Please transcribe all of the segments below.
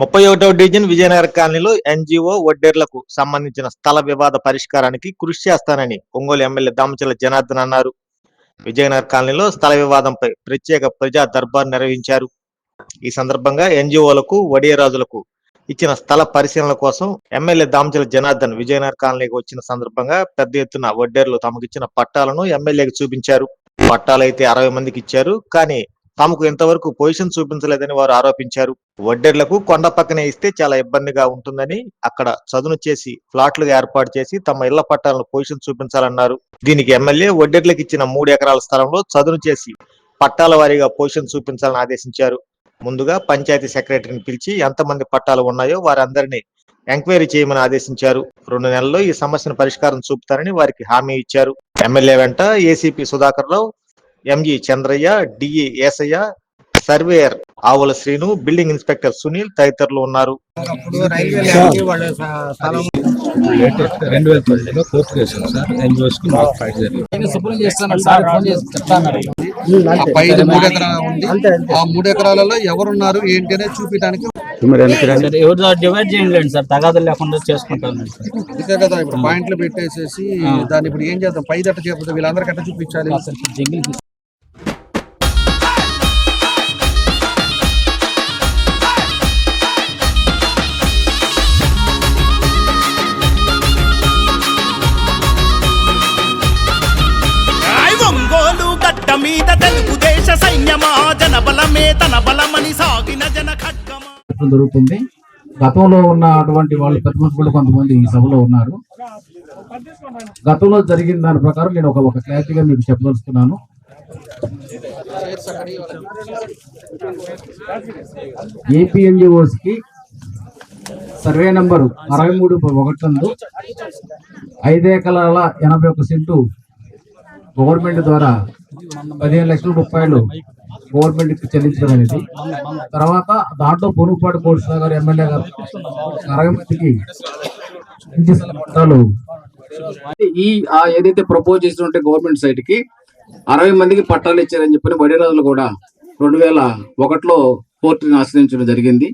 ముప్పై ఒకటవ డివిజన్ విజయనగర కాలనీలో ఎన్జిఓ వడ్డేర్లకు సంబంధించిన స్థల వివాద పరిష్కారానికి కృషి చేస్తానని ఒంగోలు ఎమ్మెల్యే దామచల జనార్దన్ అన్నారు. విజయనగర కాలనీలో స్థల వివాదంపై ప్రత్యేక ప్రజా దర్బార్ నిర్వహించారు. ఈ సందర్భంగా ఎన్జిఓలకు వడియరాజులకు ఇచ్చిన స్థల పరిశీలన కోసం ఎమ్మెల్యే దామచల జనార్దన్ విజయనగర కాలనీకి వచ్చిన సందర్భంగా పెద్ద ఎత్తున వడ్డేర్లు తమకిచ్చిన పట్టాలను ఎమ్మెల్యేకి చూపించారు. పట్టాలైతే అరవై మందికి ఇచ్చారు. కానీ తమకు ఇంతవరకు పొజిషన్ చూపించలేదని వారు ఆరోపించారు. వడ్డెర్లకు కొండ పక్కనే ఇస్తే చాలా ఇబ్బందిగా ఉంటుందని అక్కడ చదును చేసి ఫ్లాట్లుగా ఏర్పాటు చేసి తమ ఇళ్ళ పట్టాలను పొజిషన్ చూపించాలన్నారు. దీనికి ఎమ్మెల్యే వడ్డెర్లకు ఇచ్చిన మూడు ఎకరాల స్థలంలో చదును చేసి పట్టాల వారీగా పొజిషన్ చూపించాలని ఆదేశించారు. ముందుగా పంచాయతీ సెక్రటరీని పిలిచి ఎంతమంది పట్టాలు ఉన్నాయో వారందరినీ ఎంక్వైరీ చేయమని ఆదేశించారు. రెండు నెలల్లో ఈ సమస్యను పరిష్కారం చూపుతారని వారికి హామీ ఇచ్చారు. ఎమ్మెల్యే వెంట ACP Sudhakar Rao MG Chandraiah DE Esaiah surveyor Avula Srinu building inspector Sunil తదితరులు ఉన్నారు. మూడు ఎకరాలు ఉంది. ఆ మూడు ఎకరాలలో ఎవరున్నారు ఏంటి అనేది చూపించడానికి ఎవరు డివైడ్ చేయండి సార్ తగాదులు లేకుండా చేసుకుంటాను ఇదే కదా ఇప్పుడు పాయింట్లు పెట్టేసేసి దాన్ని ఇప్పుడు ఏం చేద్దాం? పై దట్ట చెప్పదు వీళ్ళందరికీ ఎట్లా చూపించాలి సైన్యమా బలమే తన బలమని సాగిన జన జరుగుతుంది గతంలో ఉన్నటువంటి వాళ్ళు పెద్ద మనుషులు కూడా కొంతమంది ఈ సభలో ఉన్నారు. గతంలో జరిగిన దాని ప్రకారం నేను ఒక ఒక క్లారిటీగా మీకు చెప్పదలుచుకున్నాను. ఏపీఎన్జిఓస్కి సర్వే నంబరు అరవై మూడు ఒకటి రెండు ఐదు ఎకరాల ఎనభై ఒక సెంటు గవర్నమెంట్ ద్వారా పదిహేను లక్షల రూపాయలు గవర్నమెంట్ చెల్లించడం అనేది. తర్వాత దాంట్లో పొనుపాటి కోడిశ్వర గారు ఎమ్మెల్యే గారు అరవై మందికి ఈ ఏదైతే ప్రపోజ్ చేస్తుంటే గవర్నమెంట్ సైట్కి అరవై మందికి పట్టాలు ఇచ్చారని చెప్పి వడిరాజులు కూడా రెండు వేల ఒకటిలో కోర్టుని ఆశ్రయించడం జరిగింది.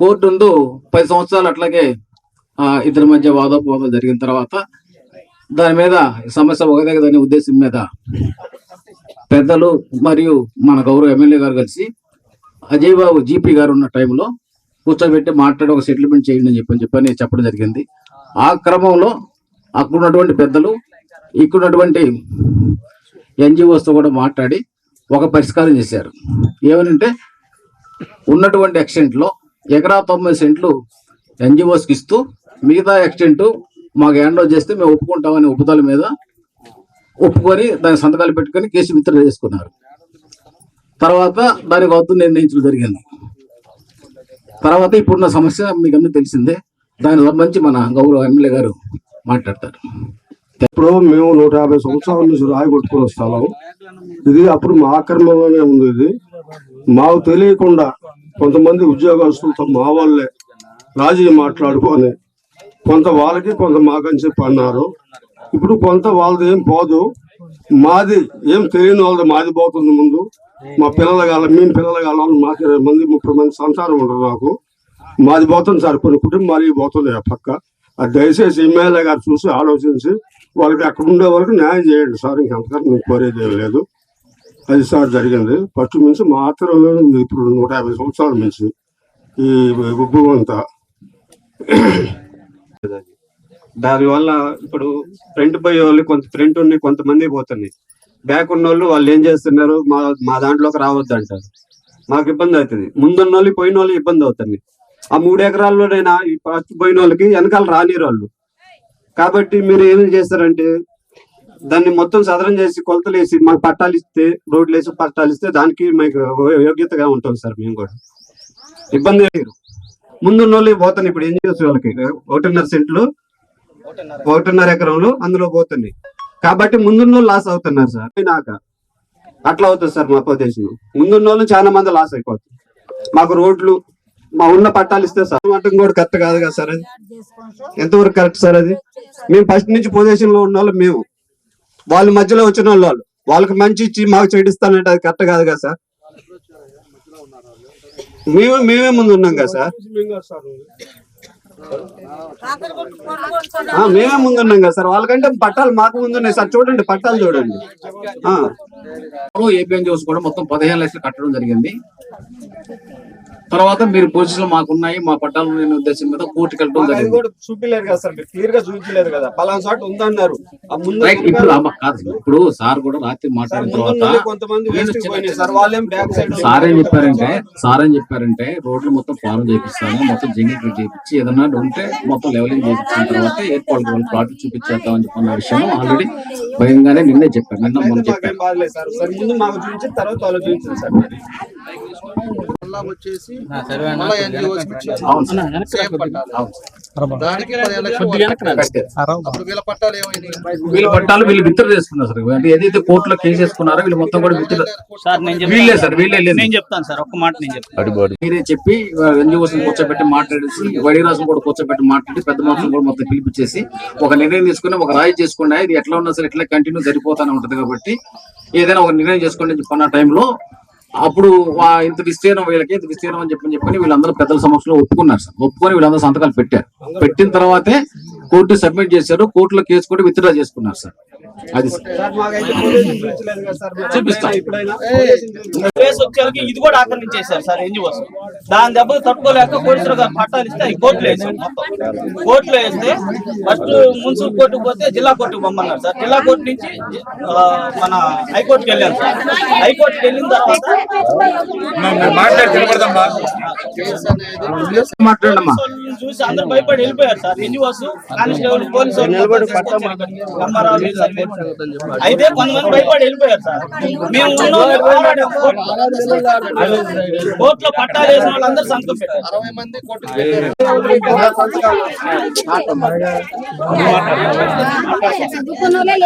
కోర్టు ముందు పది సంవత్సరాలు అట్లాగే ఇద్దరి మధ్య వాదోపవాదం జరిగిన తర్వాత దాని మీద సమస్య ఒకదగదనే ఉద్దేశం మీద. పెద్దలు మరియు మన గౌరవ ఎమ్మెల్యే గారు కలిసి అజయ్ బాబు జీపీ గారు ఉన్న టైంలో కూర్చోబెట్టి మాట్లాడి ఒక సెటిల్మెంట్ చేయండి అని చెప్పని చెప్పని చెప్పడం జరిగింది. ఆ క్రమంలో అక్కడ ఉన్నటువంటి పెద్దలు ఇక్కడున్నటువంటి ఎన్జిఓస్తో కూడా మాట్లాడి ఒక పరిష్కారం చేశారు. ఏమనంటే ఉన్నటువంటి ఎక్స్టెంట్లో ఎకరా తొంభై సెంట్లు ఎన్జిఓస్కి ఇస్తూ మిగతా ఎక్స్టెంట్ మాకు హ్యాండ్ ఓవర్ చేస్తే మేము ఒప్పుకుంటామని ఒప్పుదల మీద ఒప్పుకొని దాని సంతకాలు పెట్టుకొని కేసు విత్డ్రా చేసుకున్నారు. తర్వాత దానికి అవుతుంది నిర్ణయించడం జరిగింది. తర్వాత ఇప్పుడున్న సమస్య మీకు అన్నీ తెలిసిందే. దాని సంబంధించి మన గౌరవ ఎమ్మెల్యే గారు మాట్లాడతారు. ఇప్పుడు మేము నూట యాభై సంవత్సరాల నుంచి రాయి కొట్టుకుని వస్తాము ఇది అప్పుడు మా ఆక్రమణలోనే ఉంది ఇది. మాకు తెలియకుండా కొంతమంది ఉద్యోగస్తులతో మా వాళ్ళే రాజీ మాట్లాడుకొని కొంత వాళ్ళకి కొంత మాకని చెప్పి అన్నారు. ఇప్పుడు కొంత వాళ్ళది ఏం పోదు. మాది ఏం తెలియని వాళ్ళది మాది పోతుంది ముందు. మా పిల్లల కాల మేము పిల్లల కాల మాకు ఇరవై మంది ముప్పై మంది సంతానం ఉండరు నాకు మాది పోతుంది సార్ కొన్ని కుటుంబాలు పోతుంది ఆ పక్క. అది దయచేసి ఎమ్మెల్యే గారు చూసి ఆలోచించి వాళ్ళకి అక్కడ ఉండే వరకు న్యాయం చేయండి సార్ ఇంకంతకన్నా మీకు కోరేది ఏం లేదు. అది సార్ జరిగింది. ఫస్ట్ నుంచి మా ఉంది ఇప్పుడు నూట యాభై సంవత్సరాల నుంచి ఈ గుబ్బు అంతా దానివల్ల ఇప్పుడు ఫ్రంట్ పోయే వాళ్ళు కొంత ఫ్రంట్ ఉన్నాయి కొంతమంది పోతున్నాయి. బ్యాక్ ఉన్న వాళ్ళు వాళ్ళు ఏం చేస్తున్నారు? మా మా దాంట్లోకి రావద్దు అంటారు. మాకు ఇబ్బంది అవుతుంది. ముందున్న వాళ్ళు పోయిన వాళ్ళు ఇబ్బంది అవుతుంది ఆ మూడు ఎకరాల్లోనైనా ఈ ఫస్ట్ పోయిన వాళ్ళకి వెనకాల రానిరు వాళ్ళు. కాబట్టి మీరు ఏం చేస్తారంటే దాన్ని మొత్తం సదరం చేసి కొలతలు వేసి మాకు పట్టాలు ఇస్తే రోడ్లు వేసి పట్టాలు ఇస్తే దానికి మీకు యోగ్యతగా ఉంటుంది సార్ మేము కూడా. ఇబ్బంది లేరు ముందున్న వాళ్ళు పోతున్నాయి. ఇప్పుడు ఏం చేసే వాళ్ళకి. ఒకటిన్నర సెంట్లు ఒకటిన్నర ఎకరంలో అందులో పోతున్నాయి. కాబట్టి ముందున్న లాస్ అవుతున్నారు సార్. నాక అట్లా అవుతుంది సార్ మా ప్రదేశం ముందున్న వాళ్ళు చాలా మంది లాస్ అయిపోతుంది మాకు రోడ్లు మా ఉన్న పట్టాలు ఇస్తే సార్. మటం కూడా కరెక్ట్ కాదు కదా సార్ అది? ఎంతవరకు కరెక్ట్ సార్ అది? మేము ఫస్ట్ నుంచి పొజిషన్లో ఉన్న వాళ్ళు మేము. వాళ్ళ మధ్యలో వచ్చిన వాళ్ళు. వాళ్ళు. వాళ్ళకి మంచి ఇచ్చి మాకు చెడిస్తానంటే అది కరెక్ట్ కాదు కదా సార్? మేమే మేమే ముందు ఉన్నాం కదా సార్? మేమే ముందు ఉన్నాం కదా సార్. వాళ్ళకంటే పట్టాలు మాకు ముందు ఉన్నాయి సార్. చూడండి పట్టాలు చూడండి. ఆ, ఏపీఎన్జిఓస్ కూడా మొత్తం పదిహేను లక్షలు కట్టడం జరిగింది. తర్వాత మీరు పొజిషన్ మాకున్నాయి మా పట్టాలు నేను ఉద్దేశం మీద కోర్టుకి వెళ్ళడం మాకు అది జరిగింది. కూడా చూపిలేదు కదా సార్. క్లియర్గా చూపించలేదు కదా. పలానా చోట ఉందన్నారు. ఆ ముందు రైట్ ఇప్పుడు ఇప్పుడు సార్ కూడా రాత్రి మాట్లాడిన తర్వాత కొంతమంది సార్. వాళ్ళేం బ్యాక్ సైడ్ సార్ ఏం చెప్పారంటే సార్ ఏం చెప్పారంటే రోడ్లు మొత్తం ఫారం చేపిస్తాము మొత్తం జంగిల్ చేపించి ఏదన్నా డిమాండ్ ఉంటే మొత్తం లెవెలింగ్ చేపించిన తర్వాత ఎయిర్పోర్ట్ వాళ్ళు ప్లాట్ చూపించేద్దాం అని చెప్పిన విషయం ఆల్రెడీ భయంగానే నిన్నే చెప్పాను నిన్న మొన్న మాకేం వచ్చేసి మళ్ళా. సేమ్ పట్టాలు. దానికి. అప్పుడు వీళ్ళ పట్టాలు ఏమైనాయి? వీళ్ళ పట్టాలు వీళ్ళు విత్డ్రా చేసుకున్నారు సార్. అంటే ఏదైతే కోర్టులో కేసు వీళ్ళు మొత్తం కూడా విత్డ్రా సార్ నేను వీళ్ళే సార్ వీళ్ళే నేను చెప్తాను సార్ ఒక్క మాట నేను చెప్తాను. మీరే చెప్పి ఎన్జిఓస్ కూర్చోబెట్టి మాట్లాడేసి వైడిరాజు కూడా కూర్చోబెట్టి మాట్లాడి పెద్ద మనుషులు కూడా మొత్తం పిలిపించేసి ఒక నిర్ణయం తీసుకుని ఒక రాయి చేసుకున్నా ఇది ఎట్లా ఉన్నా సరే ఇట్లా కంటిన్యూ సరిపోతానే ఉంటది కాబట్టి ఏదైనా ఒక నిర్ణయం చేసుకోండి చెప్పిన టైంలో అప్పుడు వా- ఇంత విస్తీర్ణం వీళ్ళకి ఇంత విస్తీర్ణం అని చెప్పని చెప్పని వీళ్ళందరూ పెద్దల సమక్షంలో ఒప్పుకున్నారు సార్. ఒప్పుకొని వీళ్ళందరూ సంతకాలు పెట్టారు. పెట్టిన తర్వాతే కోర్టు సబ్మిట్ చేశారు. కోర్టులో కేసు కూడా విత్డ్రా చేసుకున్నారు సార్. అది చూపిస్తాం. ఇది కూడా ఆక్రమించేశారు సార్ ఎన్జిఓస్. దాని దెబ్బ తట్టుకోలేక పోలీసులు పట్టాలు ఇస్తే అవి కోర్టులో వేసాం మొత్తం. కోర్టులో వేస్తే ఫస్ట్ మున్సిపల్ కోర్టుకు పోతే జిల్లా కోర్టుకు పంపన్నారు సార్. జిల్లా కోర్టు నుంచి మన హైకోర్టుకి వెళ్ళారు సార్. హైకోర్టుకి వెళ్ళిన తర్వాత చూసి అందరు భయపడి వెళ్ళిపోయారు సార్. ఎన్జిఓస్ కానిస్టేబుల్ పోలీసు అయితే కొంతమంది భయపడి వెళ్ళిపోయారు సార్. మేము కోర్టులో పట్టాలు వేసిన వాళ్ళందరూ సంతకం పెట్టారు. అరవై మంది కోర్టుకు వెళ్ళారు చదువుకున్నోళ్ళే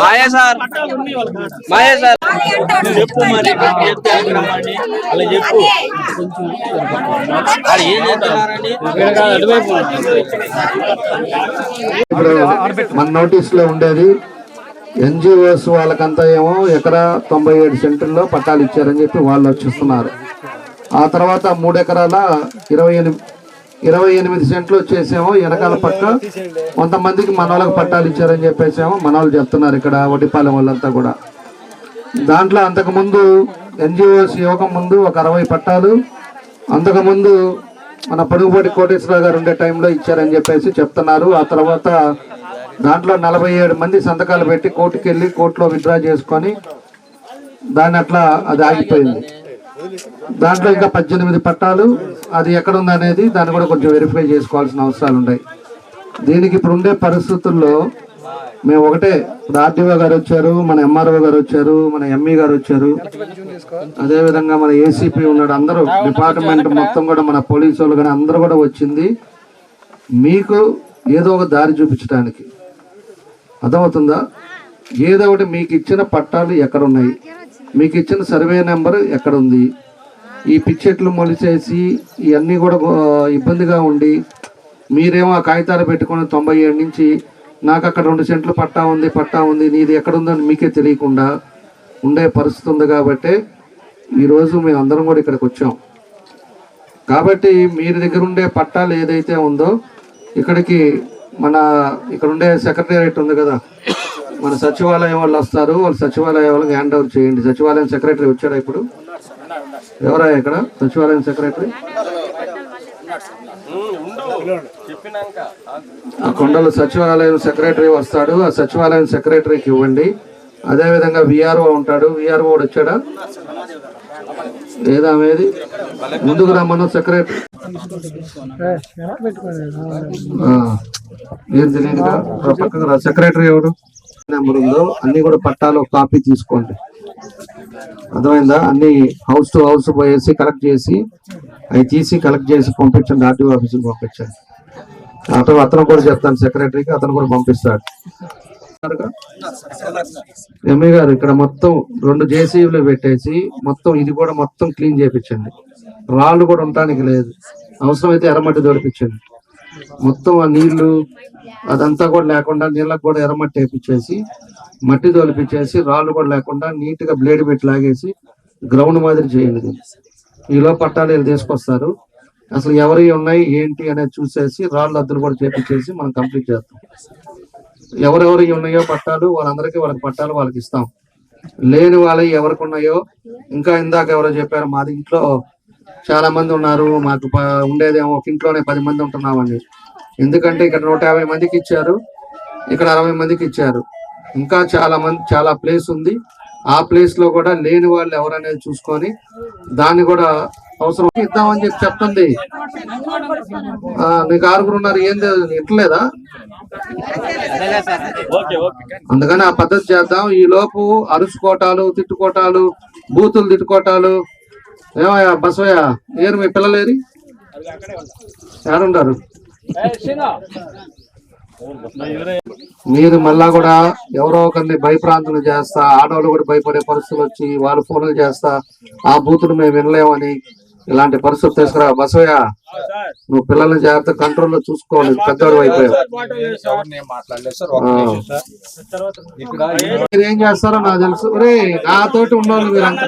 మాయా సార్ మాయా సార్ చెప్పు మరి అలా చెప్పు ఏం చేస్తున్నారండి ఇప్పుడు మన నోటీస్లో ఉండేది ఎన్జిఓస్ వాళ్ళకంతా ఏమో ఎకరా తొంభై ఏడు సెంటర్లో పట్టాలు ఇచ్చారని చెప్పి వాళ్ళు వచ్చిస్తున్నారు ఆ తర్వాత మూడు ఎకరాల ఇరవై ఎనిమిది ఇరవై ఎనిమిది సెంట్లు చేసాము వెనకాల పక్క కొంతమందికి మన వాళ్ళకి పట్టాలు ఇచ్చారని చెప్పేసేమో. మన వాళ్ళు చెప్తున్నారు ఇక్కడ వడ్డిపాలెం వాళ్ళంతా కూడా. దాంట్లో అంతకుముందు ఎన్జిఓస్ యువకం ముందు ఒక అరవై పట్టాలు అంతకుముందు మన పొడుగుపాటి కోటేశ్వరరావు గారు ఉండే టైంలో ఇచ్చారని చెప్పేసి చెప్తున్నారు. ఆ తర్వాత దాంట్లో నలభై ఏడు మంది సంతకాలు పెట్టి కోర్టుకి వెళ్ళి కోర్టులో విత్డ్రా చేసుకొని దాన్ని అట్లా అది ఆగిపోయింది. దాంట్లో ఇంకా పద్దెనిమిది పట్టాలు. అది ఎక్కడ అనేది దాన్ని కూడా కొంచెం వెరిఫై చేసుకోవాల్సిన అవసరాలు ఉన్నాయి దీనికి ఇప్పుడు ఉండే పరిస్థితుల్లో మేము ఒకటే ఇప్పుడు ఆర్డీఓ గారు వచ్చారు మన ఎంఆర్ఓ గారు వచ్చారు మన ఎంఈ గారు వచ్చారు. అదేవిధంగా మన ఏసీపీ ఉన్నాడు అందరూ డిపార్ట్మెంట్ మొత్తం కూడా మన పోలీసు వాళ్ళు కానీ అందరూ కూడా వచ్చింది. మీకు ఏదో ఒక దారి చూపించడానికి. అర్థమవుతుందా? ఏదో ఒకటి మీకు ఇచ్చిన పట్టాలు ఎక్కడ ఉన్నాయి మీకు ఇచ్చిన సర్వే నెంబర్ ఎక్కడ ఉంది ఈ పిచ్చెట్లు మొలిచేసి ఇవన్నీ కూడా ఇబ్బందిగా ఉండి మీరేమో ఆ కాగితాలు పెట్టుకొని తొంభై ఏడు నుంచి నాకు అక్కడ రెండు సెంట్లు పట్టా ఉంది పట్టా ఉంది నీది ఎక్కడుందని మీకే తెలియకుండా ఉండే పరిస్థితి ఉంది కాబట్టి ఈరోజు మేము అందరం కూడా ఇక్కడికి వచ్చాం. కాబట్టి మీరు దగ్గర ఉండే పట్టాలు ఏదైతే ఉందో ఇక్కడికి మన ఇక్కడ ఉండే సెక్రటేరియట్ ఉంది కదా మన సచివాలయం వాళ్ళు వస్తారు వాళ్ళు సచివాలయం వాళ్ళకి హ్యాండ్ ఓవర్ చేయండి. సచివాలయం సెక్రటరీ వచ్చాడా ఇప్పుడు? ఎవరా ఇక్కడ? సచివాలయం సెక్రటరీ ఆ కొండలు సచివాలయం సెక్రటరీ వస్తాడు. ఆ సచివాలయం సెక్రటరీకి ఇవ్వండి. అదే విధంగా విఆర్ఓ ఉంటాడు. విఆర్ఓ వచ్చాడా? లేదా ఏది ముందుకు రమ్మను సెక్రటరీ ఏం తెలియదుగా పక్కకు రా. సెక్రటరీ ఎవరు నెంబర్ ఉందో అన్ని కూడా పట్టాలు కాపీ తీసుకోండి. అర్థమైందా? అన్ని హౌస్ టు హౌస్ పోయేసి కలెక్ట్ చేసి అవి తీసి కలెక్ట్ చేసి పంపించండి ఆర్టీఓ ఆఫీసుకి పంపించండి. అతను అతను కూడా చెప్తాను సెక్రటరీకి అతను కూడా పంపిస్తాడు. ఎంఏ గారు ఇక్కడ మొత్తం రెండు జేసీబీలు పెట్టేసి మొత్తం ఇది కూడా మొత్తం క్లీన్ చేయించండి రాళ్ళు కూడా ఉండటానికి లేదు. అవసరమైతే ఎర్రమట్టి దొరికించండి మొత్తం ఆ నీళ్ళు అదంతా కూడా లేకుండా నీళ్ళకు కూడా ఎర్రమట్టి వేపించేసి మట్టి తోలిపించేసి రాళ్ళు కూడా లేకుండా నీట్గా బ్లేడ్ పెట్టి లాగేసి గ్రౌండ్ మాదిరి చేయండి ఈలో పట్టాలు తీసుకొస్తారు. అసలు ఎవరి ఉన్నాయి ఏంటి అనేది చూసేసి రాళ్ళు అద్దరు కూడా చేపించేసి మనం కంప్లీట్ చేస్తాం. ఎవరెవరు ఉన్నాయో పట్టాలు వాళ్ళందరికీ వాళ్ళకి పట్టాలు వాళ్ళకి ఇస్తాం. లేని వాళ్ళవి ఎవరికి ఉన్నాయో ఇంకా ఇందాక ఎవరో చెప్పారు మాది ఇంట్లో చాలా మంది ఉన్నారు. మాకు ఉండేదేమో ఒక ఇంట్లోనే పది మంది ఉంటున్నామండి. ఎందుకంటే ఇక్కడ నూట యాభై మందికి ఇచ్చారు. ఇక్కడ అరవై మందికి ఇచ్చారు. ఇంకా చాలా మంది చాలా ప్లేస్ ఉంది. ఆ ప్లేస్లో కూడా లేని వాళ్ళు ఎవరనేది చూసుకొని దాన్ని కూడా అవసరం ఇద్దామని చెప్పి చెప్తుంది. ఆ, నీకు ఆరుగురు ఉన్నారు. ఏంది ఇట్లేదా? అందుకని ఆ పద్ధతి చేద్దాం. ఈ లోపు అరుచుకోటాలు తిట్టుకోటాలు బూతులు తిట్టుకోటాలు ఏమయ్యా బసవయ్య ఏరు మీ పిల్లలేరి ఏడుండారు? మీరు మళ్ళా కూడా ఎవరో ఒకరిని భయప్రాంతులు చేస్తా ఆడవాళ్ళు కూడా భయపడే పరిస్థితులు వచ్చి వాళ్ళు ఫోన్లు చేస్తా ఆ బూతులు మేము వినలేమని ఇలాంటి పరిస్థితులు తీసుకురా. బసవయ్య నువ్వు పిల్లల్ని జాగ్రత్త కంట్రోల్లో చూసుకోవాలి. పెద్దవాడు అయిపోయావు ఏం మీరు చేస్తారో నాకు తెలుసు. రే నాతోటి ఉన్నోళ్ళు మీరంతా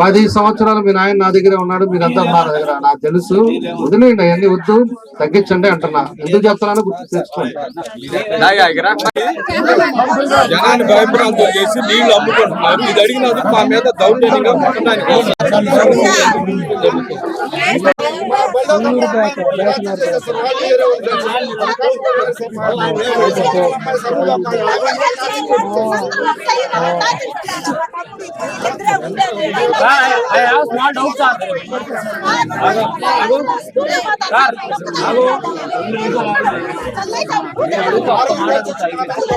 పది సంవత్సరాలు మీ నాయన నా దగ్గరే ఉన్నాడు మీరంతా నా దగ్గర. నాకు తెలుసు. వదిలేయండి అవన్నీ వద్దు. తగ్గించండి అంటున్నా. ఎందుకు చెప్తున్నాను గుర్తు తెచ్చుకోండి జనాన్ని భయభ్రాంతులు చేసి నీళ్ళు అమ్ముకుంటున్నారు. ఇది అడిగినందుకు మా మీద దౌర్జన్యంగా I have small doubts, sir.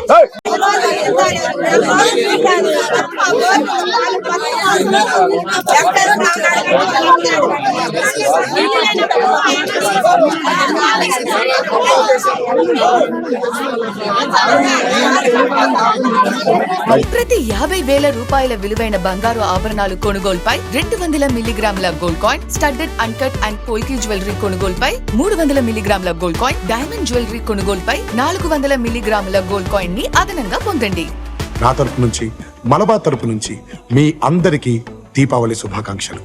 Sir, ప్రతి యాభై వేల రూపాయల విలువైన బంగారు ఆభరణాలు కొనుగోలుపై రెండు వందల మిల్లీగ్రాముల gold coin studded uncut and polki jewellery కొనుగోలుపై మూడు వందల మిల్లీగ్రాముల గోల్డ్ కాయిన్ డైమండ్ జ్యువెలరీ కొనుగోలుపై నాలుగు వందల మిల్లీగ్రాముల గోల్డ్ కాయిన్ని అదనంగా పొందండి నా తరపు నుంచి మలబార్ తరపు నుంచి మీ అందరికీ దీపావళి శుభాకాంక్షలు.